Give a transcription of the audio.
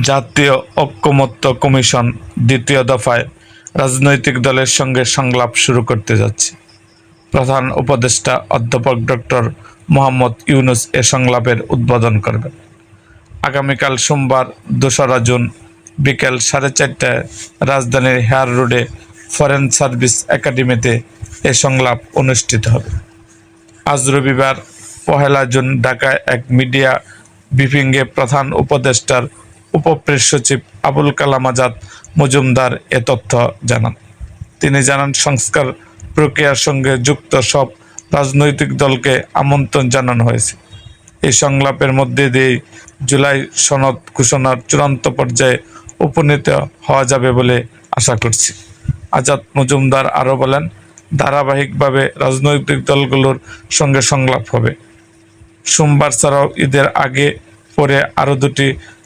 জাতীয় ঐক্যমত্য কমিশন দ্বিতীয় দফায় রাজনৈতিক দলের সঙ্গে সংলাপ শুরু করতে যাচ্ছে। প্রধান উপদেষ্টা অধ্যাপক ডক্টর মোহাম্মদ ইউনুস এ সংলাপের উদ্বোধন করবেন। আগামীকাল সোমবার, দোসরা জুন, বিকেল সাড়ে চারটায় রাজধানীর হেয়ার রোডে ফরেন সার্ভিস একাডেমিতে এ সংলাপ অনুষ্ঠিত হবে। আজ রবিবার, পহেলা জুন, ঢাকায় এক মিডিয়া ব্রিফিংয়ে প্রধান উপদেষ্টার উপপ্রেস সচিব আবুল কালাম আজাদ মজুমদার এ তথ্য জানান। তিনি জানান, সংস্কার প্রক্রিয়ার সঙ্গে যুক্ত সব রাজনৈতিক দলকে আমন্ত্রণ জানানো হয়েছে। এই সংলাপের মধ্যে দিয়ে জুলাই সনদ ঘোষণার চূড়ান্ত পর্যায়ে উপনীত হওয়া যাবে বলে আশা করছি। আজাদ মজুমদার আরও বলেন, ধারাবাহিকভাবে রাজনৈতিক দলগুলোর সঙ্গে সংলাপ হবে। সোমবার ছাড়াও ঈদের আগে পরে আরও দুটি